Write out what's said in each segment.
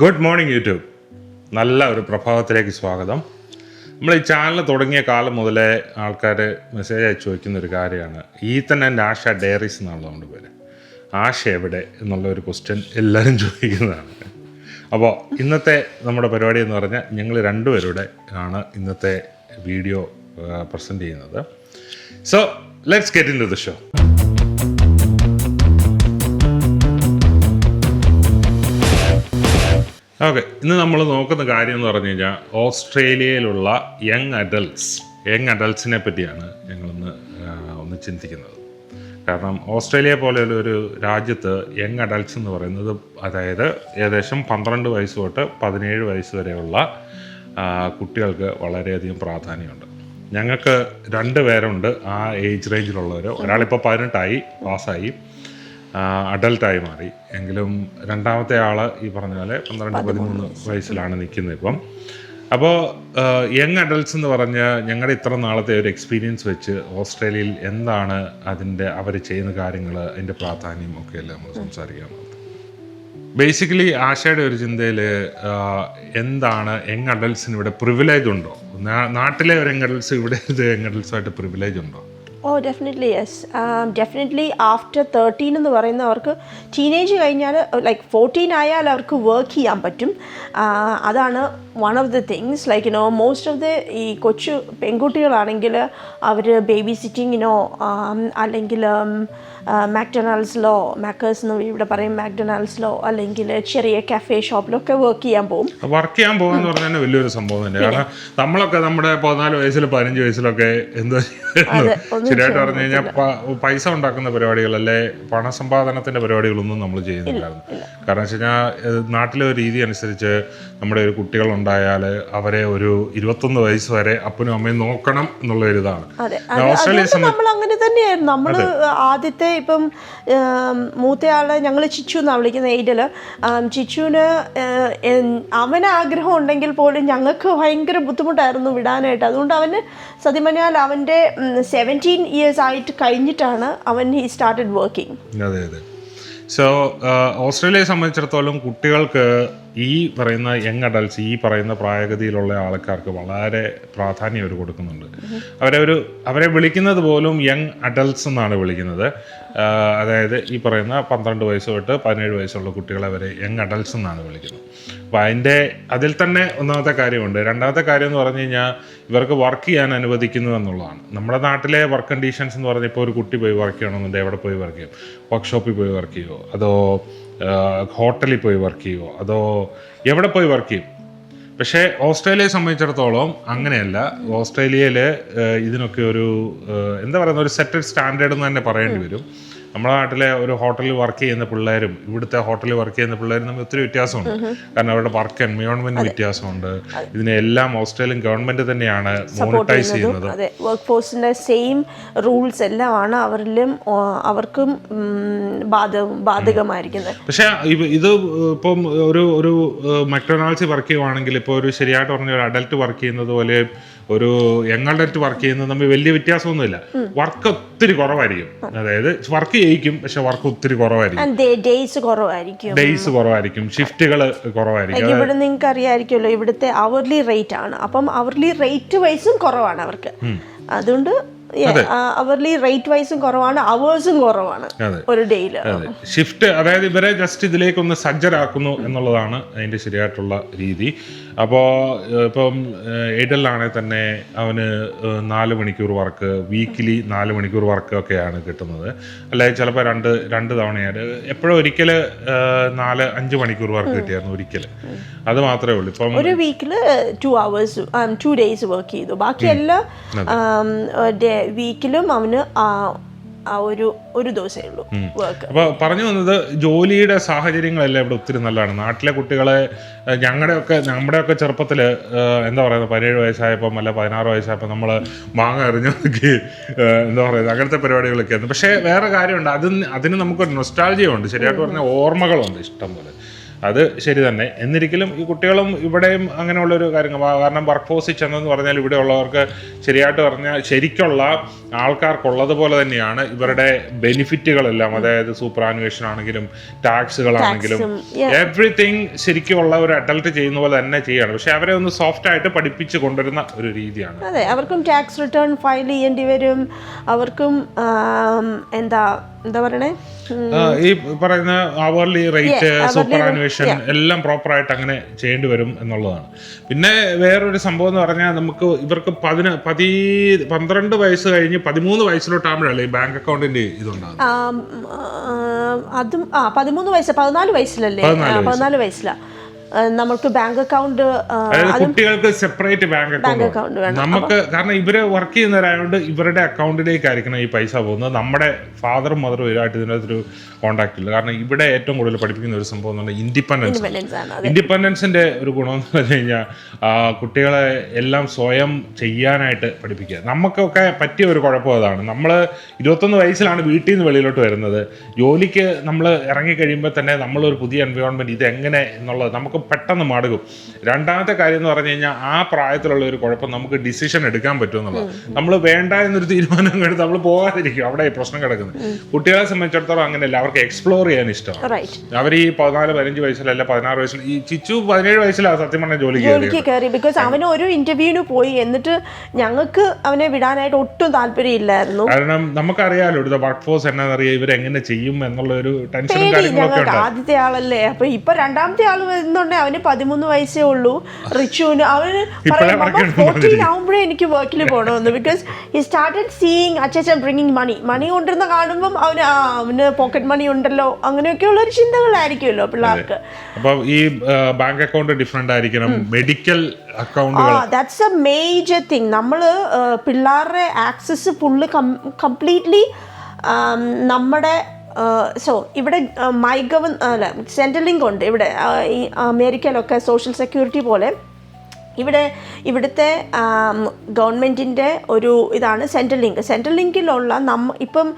Good morning YouTube നല്ല ഒരു പ്രഭാതത്തിലേക്ക് സ്വാഗതം. നമ്മൾ ഈ ചാനൽ തുടങ്ങിയ കാലം മുതലേ ആൾക്കാർ മെസ്സേജ് അയച്ചു ചോദിക്കുന്ന ഒരു കാര്യമാണ്. ഈത്തൻ ആൻഡ് ആഷ ഡയറീസ് എന്നുള്ളതുകൊണ്ട് നമ്മുടെ പേര്. ആശ എവിടെ എന്നുള്ള ഒരു ക്വസ്റ്റ്യൻ എല്ലാവരും ചോദിക്കുന്നതാണ്. അപ്പോൾ ഇന്നത്തെ നമ്മുടെ പരിപാടി എന്ന് പറഞ്ഞാൽ ഞങ്ങൾ രണ്ടുപേരുടെ ആണ് ഇന്നത്തെ വീഡിയോ പ്രസന്റ് ചെയ്യുന്നത്. So let's get into the show okay ഇന്ന് നമ്മൾ നോക്കുന്ന കാര്യം എന്ന് പറഞ്ഞു കഴിഞ്ഞാൽ ഓസ്ട്രേലിയയിലുള്ള യങ് അഡൽട്സ് യങ് അഡൽട്സിനെ പറ്റിയാണ് ഞങ്ങളൊന്ന് ഒന്ന് ചിന്തിക്കുന്നത്. കാരണം ഓസ്ട്രേലിയ പോലെയുള്ള ഒരു രാജ്യത്ത് യങ് അഡൽട്സ് എന്ന് പറയുന്നത് അതായത് ഏകദേശം പന്ത്രണ്ട് വയസ്സ് തൊട്ട് പതിനേഴ് വയസ്സ് വരെയുള്ള കുട്ടികൾക്ക് വളരെയധികം പ്രാധാന്യമുണ്ട്. ഞങ്ങൾക്ക് രണ്ട് പേരുണ്ട് ആ ഏജ് റേഞ്ചിലുള്ളവർ ഒരാളിപ്പോൾ പതിനെട്ടായി പാസ്സായി. അഡൽട്ടായി മാറി. എങ്കിലും രണ്ടാമത്തെ ആൾ ഈ പറഞ്ഞ പോലെ പന്ത്രണ്ട് പതിമൂന്ന് വയസ്സിലാണ് നിൽക്കുന്നത് ഇപ്പം. അപ്പോൾ യങ് അഡൽട്ട്സ് എന്ന് പറഞ്ഞ് ഞങ്ങളുടെ ഇത്ര നാളത്തെ ഒരു എക്സ്പീരിയൻസ് വെച്ച് ഓസ്ട്രേലിയയിൽ എന്താണ് അതിന്റെ അവർ ചെയ്യുന്ന കാര്യങ്ങൾ അതിന്റെ പ്രാധാന്യം ഒക്കെ അല്ലേ നമ്മൾ സംസാരിക്കാൻ ബേസിക്കലി ആശയുടെ ഒരു ചിന്തയിൽ എന്താണ് യങ് അഡൽട്ട്സിന് ഇവിടെ പ്രിവിലേജ് ഉണ്ടോ? നാട്ടിലെ ഒരു യങ് അഡൽട്ട്സ് ഇവിടെ യങ് അഡൽട്ട്സുമായിട്ട് പ്രിവിലേജ് ഉണ്ടോ? ഓ definitely yes definitely after thirteen എന്ന് പറയുന്ന അവർക്ക് ടീനേജ് കഴിഞ്ഞാൽ ലൈക്ക് ഫോർട്ടീൻ ആയാൽ അവർക്ക് വർക്ക് ചെയ്യാൻ പറ്റും. അതാണ് one of the things like you know most of the ഈ കൊച്ചു പെൺകുട്ടികളാണെങ്കിൽ അവർ ബേബി സിറ്റിങ്ങിനോ അല്ലെങ്കിൽ മാക്ഡൊണാൾഡ്സിലോ മാക്കേഴ്സ് എന്ന് ഇവിടെ പറയും മാക്ഡൊണാൾഡ്സിലോ അല്ലെങ്കിൽ ചെറിയ കഫേ ഷോപ്പിലൊക്കെ വർക്ക് ചെയ്യാൻ പോകും വർക്ക് ചെയ്യാൻ പോകാന്ന് പറഞ്ഞാൽ തന്നെ വലിയൊരു സംഭവം തന്നെ. കാരണം നമ്മളൊക്കെ നമ്മുടെ പതിനാല് വയസ്സിൽ പതിനഞ്ച് വയസ്സിലൊക്കെ എന്തോ ശരിയായിട്ട് പറഞ്ഞു കഴിഞ്ഞാൽ പൈസ ഉണ്ടാക്കുന്ന പരിപാടികൾ അല്ലെ? പണസമ്പാദനത്തിന്റെ പരിപാടികളൊന്നും നമ്മൾ ചെയ്യുന്നില്ലായിരുന്നു കാരണം വെച്ച് കഴിഞ്ഞാൽ നാട്ടിലെ ഒരു രീതി അനുസരിച്ച് നമ്മുടെ ഒരു കുട്ടികൾ ഉണ്ടായാൽ അവരെ ഒരു ഇരുപത്തൊന്ന് വയസ്സ് വരെ അപ്പനും അമ്മയും നോക്കണം എന്നുള്ള ഒരു ഇതാണ് നമ്മൾ അങ്ങനെ തന്നെയായിരുന്നു. നമ്മൾ ആദ്യത്തെ ഇപ്പം മൂത്തയാളെ ഞങ്ങൾ ചിച്ചു എന്നാണ് വിളിക്കുന്ന എയ്ഡിൽ ചിച്ചുവിന് അവന് ആഗ്രഹം ഉണ്ടെങ്കിൽ പോലും ഞങ്ങൾക്ക് ഭയങ്കര ബുദ്ധിമുട്ടായിരുന്നു വിടാനായിട്ട്. അതുകൊണ്ട് അവന് സത്യം പറഞ്ഞാൽ അവന്റെ സെവന്റീൻ ഇയേഴ്സ് ആയിട്ട് കഴിഞ്ഞിട്ടാണ് അവൻ ഹി സ്റ്റാർട്ടഡ് വർക്കിംഗ് അതെ അതെ. സോ ഓസ്ട്രേലിയയെ സംബന്ധിച്ചിടത്തോളം കുട്ടികൾക്ക് ഈ പറയുന്ന യങ് അഡൽസ് ഈ പറയുന്ന പ്രായഗതിയിലുള്ള ആൾക്കാർക്ക് വളരെ പ്രാധാന്യം അവർ കൊടുക്കുന്നുണ്ട്. അവരെ ഒരു അവരെ വിളിക്കുന്നത് പോലും യങ് അഡൽട്സ് എന്നാണ് വിളിക്കുന്നത്. അതായത് ഈ പറയുന്ന പന്ത്രണ്ട് വയസ്സ് തൊട്ട് പതിനേഴ് വയസ്സുള്ള കുട്ടികളെ വരെ യങ് അഡൽട്സ് എന്നാണ് വിളിക്കുന്നത്. അപ്പോൾ അതിന്റെ അതിൽ തന്നെ ഒന്നാമത്തെ കാര്യമുണ്ട്. രണ്ടാമത്തെ കാര്യം എന്ന് പറഞ്ഞു കഴിഞ്ഞാൽ ഇവർക്ക് വർക്ക് ചെയ്യാൻ അനുവദിക്കുന്നു എന്നുള്ളതാണ്. നമ്മുടെ നാട്ടിലെ വർക്ക് കണ്ടീഷൻസ് എന്ന് പറഞ്ഞാൽ ഇപ്പോൾ ഒരു കുട്ടി പോയി വർക്ക് ചെയ്യണമെന്നുണ്ടെങ്കിൽ എവിടെ പോയി വർക്ക് ചെയ്യും? വർക്ക്ഷോപ്പിൽ പോയി വർക്ക് ചെയ്യുമോ? അതോ ഹോട്ടലിൽ പോയി വർക്ക് ചെയ്യുമോ അതോ എവിടെ പോയി വർക്ക് ചെയ്യും? പക്ഷേ ഓസ്ട്രേലിയയെ സംബന്ധിച്ചിടത്തോളം അങ്ങനെയല്ല. ഓസ്ട്രേലിയയിൽ ഇതിനൊക്കെ ഒരു എന്താ പറയുന്ന ഒരു സെറ്റഡ് സ്റ്റാൻഡേർഡ് എന്ന് തന്നെ പറയേണ്ടി വരും. നമ്മുടെ നാട്ടിലെ ഒരു ഹോട്ടലിൽ വർക്ക് ചെയ്യുന്ന പിള്ളേരും ഇവിടുത്തെ ഹോട്ടലിൽ വർക്ക് ചെയ്യുന്ന പിള്ളേരും തമ്മിൽ ഒത്തിരി വ്യത്യാസമുണ്ട്. കാരണം അവരുടെ വർക്ക് എൻവയോൺമെന്റ് വ്യത്യാസമുണ്ട്. ഇതിനെല്ലാം ഓസ്ട്രേലിയൻ ഗവൺമെന്റ് തന്നെയാണ് മോണിറ്റൈസ് ചെയ്യുന്നത് വർക്ക് ഫോഴ്സിന്റെ സെയിം റൂൾസ് എല്ലാമാണ് അവരിലും അവർക്കും ബാധകമായിരിക്കുന്നത്. പക്ഷേ ഇത് ഇപ്പം ഒരു ഒരു മക്ഡൊണാൾഡ്സിൽ വർക്ക് ചെയ്യുവാണെങ്കിൽ ഇപ്പോൾ ഒരു ശരിയായിട്ട് പറഞ്ഞ ഒരു അഡൽട്ട് വർക്ക് ചെയ്യുന്നത് പോലെ ഒരു ഞങ്ങളുടെ അടുത്ത് വർക്ക് ചെയ്യുന്നത് തമ്മിൽ വലിയ വ്യത്യാസമൊന്നുമില്ല. വർക്ക് ഒത്തിരി കുറവായിരിക്കും. അതായത് വർക്ക് ചെയ്യിക്കും പക്ഷെ വർക്ക് ഒത്തിരി കുറവായിരിക്കും. ഡേയ്സ് കുറവായിരിക്കും. ഡേയ്സ് കുറവായിരിക്കും ഷിഫ്റ്റുകൾ കുറവായിരിക്കും. ഇവിടെ നിങ്ങൾക്ക് അറിയാമായിരിക്കുമല്ലോ ഇവിടുത്തെ അവർലി റേറ്റ് ആണ്. അപ്പം അവർലി റേറ്റ് വൈസും കുറവാണ് അവർക്ക്. അതുകൊണ്ട് അവർലി റേറ്റ് വൈസും കുറവാണ് അവേഴ്സും കുറവാണ് ഒരു ഡേയിൽ ഷിഫ്റ്റ് അതായത് ഇവരെ ജസ്റ്റ് ഇതിലേക്ക് ഒന്ന് സജ്ജരാക്കുന്നു എന്നുള്ളതാണ് അതിന്റെ ശരിയായിട്ടുള്ള രീതി. അപ്പോൾ ഇപ്പം എയ്ഡലിലാണെങ്കിൽ തന്നെ അവന് നാല് മണിക്കൂർ വർക്ക് വീക്കിലി നാല് മണിക്കൂർ വർക്ക് ഒക്കെയാണ് കിട്ടുന്നത്. അല്ലെങ്കിൽ ചിലപ്പോൾ രണ്ട് രണ്ട് തവണയായിട്ട് എപ്പോഴും ഒരിക്കൽ നാല് അഞ്ച് മണിക്കൂർ വർക്ക് കിട്ടിയായിരുന്നു ഒരിക്കൽ അത് മാത്രമേ ഉള്ളൂ. ഇപ്പം ഒരു വീക്കിൽ two hours two days work ചെയ്തു. ബാക്കിയെല്ലാം വീക്കിലും അവന് ഒരു ഒരു ദിവസമേ ഉള്ളൂ വർക്ക് അപ്പോൾ പറഞ്ഞു വന്നത് ജോലിയുടെ സാഹചര്യങ്ങളെല്ലാം ഇവിടെ ഒത്തിരി നല്ലതാണ്. നാട്ടിലെ കുട്ടികളെ ഞങ്ങളുടെ ഒക്കെ നമ്മുടെ ഒക്കെ ചെറുപ്പത്തിൽ എന്താ പറയുന്നത് പതിനേഴ് വയസ്സായപ്പം അല്ല പതിനാറ് വയസ്സായപ്പോൾ നമ്മൾ മാങ്ങ എറിഞ്ഞു നോക്കി എന്താ പറയുന്നത് അങ്ങനത്തെ പരിപാടികളൊക്കെ ആയിരുന്നു പക്ഷേ വേറെ കാര്യമുണ്ട്. അതിന് അതിന് നമുക്കൊരു നൊസ്റ്റാൾജിയുണ്ട് ശരിയായിട്ട് പറഞ്ഞ ഓർമ്മകളുണ്ട് ഇഷ്ടം പോലെ അത് ശരി തന്നെ. എന്നിരിക്കലും ഈ കുട്ടികളും ഇവിടെയും അങ്ങനെയുള്ളൊരു കാര്യങ്ങൾ. കാരണം വർക്ക് ഫോഴ്സിൽ ചെന്നെന്ന് പറഞ്ഞാൽ ഇവിടെ ഉള്ളവർക്ക് ശരിയായിട്ട് പറഞ്ഞാൽ ശരിക്കുള്ള ആൾക്കാർക്കുള്ളതുപോലെ തന്നെയാണ് ഇവരുടെ ബെനിഫിറ്റുകളെല്ലാം അതായത് സൂപ്പർ ആനുവേഷൻ ആണെങ്കിലും ടാക്സുകളാണെങ്കിലും എവറിത്തിങ് ശരിക്കും ഉള്ള ഒരു അഡൽട്ട് ചെയ്യുന്ന പോലെ തന്നെ ചെയ്യാണ്. പക്ഷെ അവരെ ഒന്ന് സോഫ്റ്റ് ആയിട്ട് പഠിപ്പിച്ചു കൊണ്ടുവരുന്ന ഒരു രീതിയാണ്. അതെ അവർക്കും ടാക്സ് റിട്ടേൺ ഫയൽ ചെയ്യേണ്ടി വരും. അവർക്കും എന്താ എന്താ പറയണേ? ഈ പറയുന്ന അവർലി റേറ്റ് സൂപ്പർ ആനുവേഷൻ എല്ലാം പ്രോപ്പർ ആയിട്ട് അങ്ങനെ ചെയ്യേണ്ടി വരും എന്നുള്ളതാണ്. പിന്നെ വേറൊരു സംഭവം എന്ന് പറഞ്ഞാൽ നമുക്ക് ഇവർക്ക് പതിന പതി പന്ത്രണ്ട് വയസ്സ് കഴിഞ്ഞ് പതിമൂന്ന് വയസ്സിലോട്ടാകുമ്പോഴല്ലേ ബാങ്ക് അക്കൗണ്ടിന്റെ ഇതുണ്ടാകും അതും ആ പതിമൂന്ന് വയസ്സ് പതിനാല് വയസ്സിലല്ലേ? പതിനാല് ആ, പതിനാല് വയസ്സിലാ. ആ, നമ്മൾക്ക് ബാങ്ക് അക്കൗണ്ട് കുട്ടികൾക്ക് സെപ്പറേറ്റ് ബാങ്ക് അക്കൗണ്ട് നമുക്ക് കാരണം ഇവർ വർക്ക് ചെയ്യുന്നവരായതുകൊണ്ട് ഇവരുടെ അക്കൗണ്ടിലേക്കായിരിക്കണം ഈ പൈസ പോകുന്നത്. നമ്മുടെ ഫാദറും മദറും ഇതായിട്ട് ഇതിനകത്തൊരു കോണ്ടാക്ട് ഇല്ല. കാരണം ഇവിടെ ഏറ്റവും കൂടുതൽ പഠിപ്പിക്കുന്ന ഒരു സംഭവം എന്ന് പറഞ്ഞാൽ ഇൻഡിപെൻഡൻസ് ഇൻഡിപെൻഡൻസിന്റെ ഒരു ഗുണം എന്ന് പറഞ്ഞു കഴിഞ്ഞാൽ കുട്ടികളെ എല്ലാം സ്വയം ചെയ്യാനായിട്ട് പഠിപ്പിക്കുക. നമുക്കൊക്കെ പറ്റിയ ഒരു കുഴപ്പം അതാണ്. നമ്മൾ ഇരുപത്തൊന്ന് വയസ്സിലാണ് വീട്ടിൽ നിന്ന് വെളിയിലോട്ട് വരുന്നത്. ജോലിക്ക് നമ്മൾ ഇറങ്ങി കഴിയുമ്പോൾ തന്നെ നമ്മളൊരു പുതിയ എൻവയോൺമെന്റ് ഇത് എങ്ങനെ എന്നുള്ളത് നമുക്ക് പെട്ടെന്ന് മടുക്കും രണ്ടാമത്തെ കാര്യം എന്ന് പറഞ്ഞു കഴിഞ്ഞാൽ ആ പ്രായത്തിലുള്ള ഒരു കുഴപ്പം നമുക്ക് ഡിസിഷൻ എടുക്കാൻ പറ്റുമെന്നുള്ളത് നമ്മൾ വേണ്ട എന്നൊരു തീരുമാനം എടുത്ത് നമ്മൾ പോകാതിരിക്കും. അവിടെ ഈ പ്രശ്നം കിടക്കുന്നത്. കുട്ടികളെ സംബന്ധിച്ചിടത്തോളം അങ്ങനെയല്ല. അവർക്ക് എക്സ്പ്ലോർ ചെയ്യാൻ ഇഷ്ടമാണ്. അവർ ഈ പതിനാല് പതിനഞ്ച് വയസ്സിലല്ല പതിനാറ് വയസ്സിൽ ഈ ചിച്ചു പതിനേഴ് വയസ്സിലാണ് സത്യം പറഞ്ഞ ജോലി കയറിയത്. ജോലിക്ക് കയറി. ബിക്കോസ് അവന് ഒരു ഇന്റർവ്യൂവിന് പോയി. എന്നിട്ട് ഞങ്ങൾക്ക് അവനെ വിടാനായിട്ട് ഒട്ടും താല്പര്യമില്ലായിരുന്നു. കാരണം നമുക്കറിയാലോ ഇവിടുത്തെ വർക്ക് ഫോഴ്സ് എന്നാണെന്നറിയാം ഇവരെങ്ങനെ ചെയ്യും എന്നുള്ള ഒരു ടെൻഷനും കാര്യങ്ങളൊക്കെ ആദ്യത്തെ ആളല്ലേ. അപ്പൊ ഇപ്പൊ രണ്ടാമത്തെ ആൾ വരുന്നുണ്ടെ അവന് പതിമൂന്ന് വയസ്സേ ഉള്ളൂ. റിച്ചുവിന് അവന് ഫോർട്ടീൻ ആവുമ്പോഴേ എനിക്ക് വർക്കിൽ പോകണമെന്ന് ബിക്കോസ് ഹി സ്റ്റാർട്ടഡ് സീയിങ് അച്ഛൻ ബ്രിങ്ങിങ് മണി മണി കൊണ്ടിരുന്ന കാണുമ്പം അവന് ആ അവന് പോക്കറ്റ് മണി ഉണ്ടല്ലോ. അങ്ങനെയൊക്കെയുള്ള ഒരു ചിന്തകളായിരിക്കുമല്ലോ പിള്ളേർക്ക്. അപ്പോൾ ഈ ബാങ്ക് അക്കൗണ്ട് ഡിഫറെന്റ് ആയിരിക്കണം. മെഡിക്കൽ അക്കൗണ്ടുകൾ ദാറ്റ്സ് എ മേജർ തിങ് നമ്മൾ പിള്ളേരുടെ ആക്സസ് ഫുള്ള് കംപ്ലീറ്റ്ലി നമ്മുടെ സോ ഇവിടെ മൈ ഗവൺ അല്ല സെൻട്രൽ ലിങ്ക് ഉണ്ട്. ഇവിടെ ഈ അമേരിക്കയിലൊക്കെ സോഷ്യൽ സെക്യൂരിറ്റി പോലെ ഇവിടെ ഇവിടുത്തെ ഗവൺമെന്റിന്റെ ഒരു ഇതാണ് സെൻട്രൽ ലിങ്ക് സെൻട്രൽ ലിങ്കിലുള്ള നമ്മ ഇപ്പം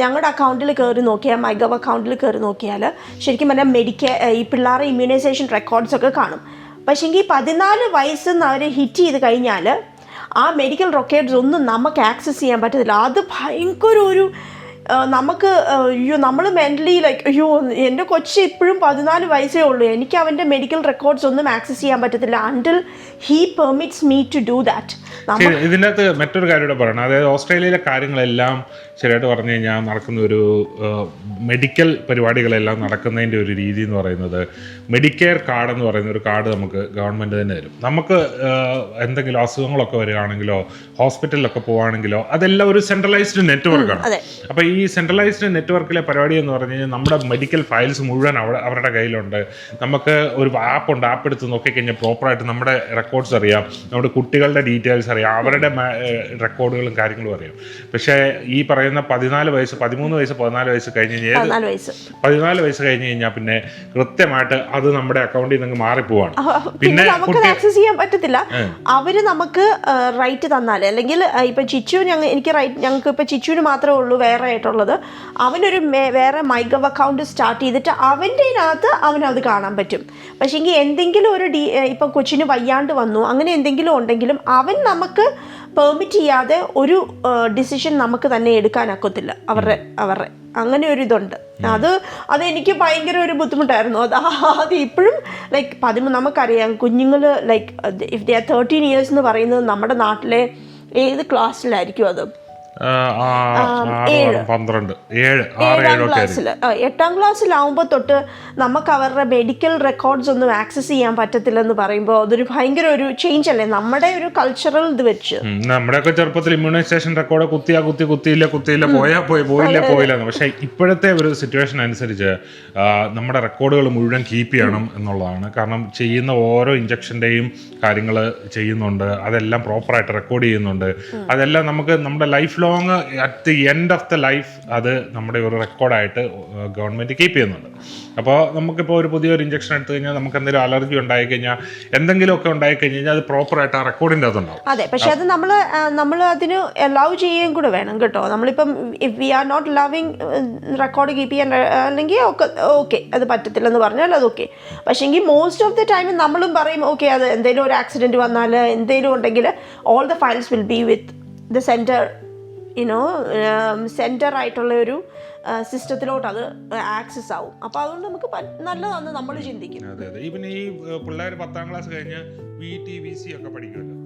ഞങ്ങളുടെ അക്കൗണ്ടിൽ കയറി നോക്കിയാൽ മൈഗവ് അക്കൗണ്ടിൽ കയറി നോക്കിയാൽ ശരിക്കും പറഞ്ഞാൽ മെഡിക്ക ഈ പിള്ളേരുടെ ഇമ്മ്യൂണൈസേഷൻ റെക്കോർഡ്സ് ഒക്കെ കാണും. പക്ഷേങ്കിൽ പതിനാല് വയസ്സ് അവർ ഹിറ്റ് ചെയ്ത് കഴിഞ്ഞാൽ ആ മെഡിക്കൽ റെക്കോർഡ്സ് ഒന്നും നമുക്ക് ആക്സസ് ചെയ്യാൻ പറ്റത്തില്ല. അത് ഭയങ്കര ഒരു നമുക്ക് അയ്യോ നമ്മൾ മെന്റലി ലൈക്ക് അയ്യോ എന്റെ കൊച്ച് ഇപ്പോഴും പതിനാല് വയസ്സേ ഉള്ളൂ. എനിക്ക് അവന്റെ മെഡിക്കൽ റെക്കോർഡ്സ് ഒന്നും ആക്സസ് ചെയ്യാൻ പറ്റത്തില്ല until he permits me to do that ഇതിന്റെ അകത്ത് മറ്റൊരു കാര്യം കൂടെ പറയണം. അതായത് ഓസ്ട്രേലിയയിലെ കാര്യങ്ങളെല്ലാം ശരിയായിട്ട് പറഞ്ഞു കഴിഞ്ഞാൽ നടക്കുന്ന ഒരു മെഡിക്കൽ പരിപാടികളെല്ലാം നടക്കുന്നതിന്റെ ഒരു രീതി എന്ന് പറയുന്നത് മെഡിക്കെയർ കാർഡ് എന്ന് പറയുന്ന ഒരു കാർഡ് നമുക്ക് ഗവൺമെന്റ് തന്നെ തരും. നമുക്ക് എന്തെങ്കിലും അസുഖങ്ങളൊക്കെ വരികയാണെങ്കിലോ ഹോസ്പിറ്റലിലൊക്കെ പോവുകയാണെങ്കിലോ അതെല്ലാം ഒരു സെൻട്രലൈസ്ഡ് നെറ്റ്വർക്കാണ് അപ്പോൾ ഈ സെൻട്രലൈസ്ഡ് നെറ്റ്വർക്കിലെ പരിപാടി എന്ന് പറഞ്ഞു കഴിഞ്ഞാൽ നമ്മുടെ മെഡിക്കൽ ഫയൽസ് മുഴുവൻ അവിടെ അവരുടെ കയ്യിലുണ്ട്. നമുക്ക് ഒരു ആപ്പ് ഉണ്ട് ആപ്പ് എടുത്ത് നോക്കിക്കഴിഞ്ഞാൽ പ്രോപ്പറായിട്ട് നമ്മുടെ റെക്കോർഡ്സ് അറിയാം. നമ്മുടെ കുട്ടികളുടെ ഡീറ്റെയിൽസ് അറിയാം. അവരുടെ റെക്കോർഡുകളും കാര്യങ്ങളും അറിയാം. പക്ഷേ ഈ പറയുന്ന പതിനാല് വയസ്സ് പതിമൂന്ന് വയസ്സ് പതിനാല് വയസ്സ് കഴിഞ്ഞ് കഴിഞ്ഞാൽ പതിനാല് വയസ്സ് കഴിഞ്ഞ് കഴിഞ്ഞാൽ പിന്നെ കൃത്യമായിട്ട് അത് നമ്മുടെ അക്കൗണ്ടിൽ നിന്ന് മാറിപ്പോവാണ്. പിന്നെ നമുക്ക് ആക്സസ് ചെയ്യാൻ പറ്റത്തില്ല. അവർ നമുക്ക് റൈറ്റ് തന്നാൽ അല്ലെങ്കിൽ ഇപ്പൊ ചിച്ചു ഞങ്ങൾ എനിക്ക് റൈറ്റ് ഞങ്ങൾക്ക് ഇപ്പൊ ചിച്ചുവിന് മാത്രമേ ഉള്ളൂ വേറെ ആയിട്ടുള്ളത്. അവനൊരു വേറെ മൈഗവ് അക്കൗണ്ട് സ്റ്റാർട്ട് ചെയ്തിട്ട് അവന്റെ അകത്ത് അവനത് കാണാൻ പറ്റും. പക്ഷേ എങ്കിൽ എന്തെങ്കിലും ഒരു ഡി ഇപ്പൊ കൊച്ചിന് വയ്യാണ്ട് വന്നു. അങ്ങനെ എന്തെങ്കിലും ഉണ്ടെങ്കിലും അവൻ നമുക്ക് പെർമിറ്റ് ചെയ്യാതെ ഒരു ഡിസിഷൻ നമുക്ക് തന്നെ എടുക്കാനൊക്കത്തില്ല അവരുടെ അവരുടെ അങ്ങനെ ഒരു ഇതുണ്ട് അത് അത് എനിക്ക് ഭയങ്കര ഒരു ബുദ്ധിമുട്ടായിരുന്നു. അത് അത് ഇപ്പോഴും ലൈക്ക് പതിമൂന്ന് നമുക്കറിയാം കുഞ്ഞുങ്ങൾ like if the thirteen years എന്ന് പറയുന്നത് നമ്മുടെ നാട്ടിലെ ഏത് ക്ലാസ്സിലായിരിക്കും അത്? പന്ത്രണ്ട്. ഏഴ് ഏഴാം ക്ലാസ്സിൽ എട്ടാം ക്ലാസ്സിലാവുമ്പോൾ തൊട്ട് നമുക്ക് അവരുടെ മെഡിക്കൽ റെക്കോർഡ്സ് ഒന്നും ആക്സസ് ചെയ്യാൻ പറ്റത്തില്ലെന്ന് പറയുമ്പോൾ അതൊരു ഭയങ്കര ഒരു ചേഞ്ച് അല്ലേ? നമ്മുടെ ഒരു കൾച്ചറൽ ഇത് വെച്ച്. നമ്മുടെയൊക്കെ ചെറുപ്പത്തിൽ ഇമ്മ്യൂണൈസേഷൻ റെക്കോർഡ് കുത്തിയാ കുത്തി കുത്തിയില്ല കുത്തിയില്ല പോയാ പോയി പോയില്ല പോയില്ല പക്ഷെ പക്ഷേ ഇപ്പോഴത്തെ ഒരു സിറ്റുവേഷൻ അനുസരിച്ച് നമ്മുടെ റെക്കോർഡുകൾ മുഴുവൻ കീപ്പ് ചെയ്യണം എന്നുള്ളതാണ്. കാരണം ചെയ്യുന്ന ഓരോ ഇഞ്ചക്ഷന്റെയും കാര്യങ്ങൾ ചെയ്യുന്നുണ്ട്. അതെല്ലാം പ്രോപ്പറായിട്ട് റെക്കോർഡ് ചെയ്യുന്നുണ്ട്. അതെല്ലാം നമുക്ക് നമ്മുടെ life long at the end of the life അത് നമ്മുടെ ഒരു റെക്കോർഡായിട്ട് ഗവൺമെന്റ് കീപ്പ് ചെയ്യുന്നുണ്ട്. അപ്പോൾ നമുക്കിപ്പോൾ ഒരു പുതിയൊരു ഇഞ്ചക്ഷൻ എടുത്തു കഴിഞ്ഞാൽ നമുക്ക് എന്തെങ്കിലും അലർജി ഉണ്ടായി കഴിഞ്ഞാൽ എന്തെങ്കിലുമൊക്കെ ഉണ്ടായി കഴിഞ്ഞാൽ അത് പ്രോപ്പറായിട്ട് ആ റെക്കോർഡിന്റെ ഉണ്ടാവും അതെ പക്ഷേ അത് നമ്മൾ നമ്മൾ അതിന് അലൗ ചെയ്യുകയും കൂടെ വേണം കേട്ടോ. നമ്മളിപ്പം if we are not loving record keep ചെയ്യാൻ അല്ലെങ്കിൽ ഒക്കെ ഓക്കെ അത് പറ്റത്തില്ലെന്ന് പറഞ്ഞാൽ അത് ഓക്കെ. പക്ഷേങ്കിൽ മോസ്റ്റ് ഓഫ് ദി ടൈം നമ്മളും പറയും ഓക്കെ അത് എന്തെങ്കിലും ഒരു ആക്സിഡന്റ് വന്നാൽ എന്തെങ്കിലും ഉണ്ടെങ്കിൽ all the files will be with the centre you know centre ആയിട്ടുള്ള ഒരു സിസ്റ്റത്തിലോട്ട് അത് ആക്സസ് ആവും. അപ്പൊ അതുകൊണ്ട് നമുക്ക് നല്ലതാണ് നമ്മൾ ചിന്തിക്കും. അതെ അതെ. ഈ പിള്ളേർ പത്താം ക്ലാസ് കഴിഞ്ഞ് ഒക്കെ പഠിക്കുമല്ലോ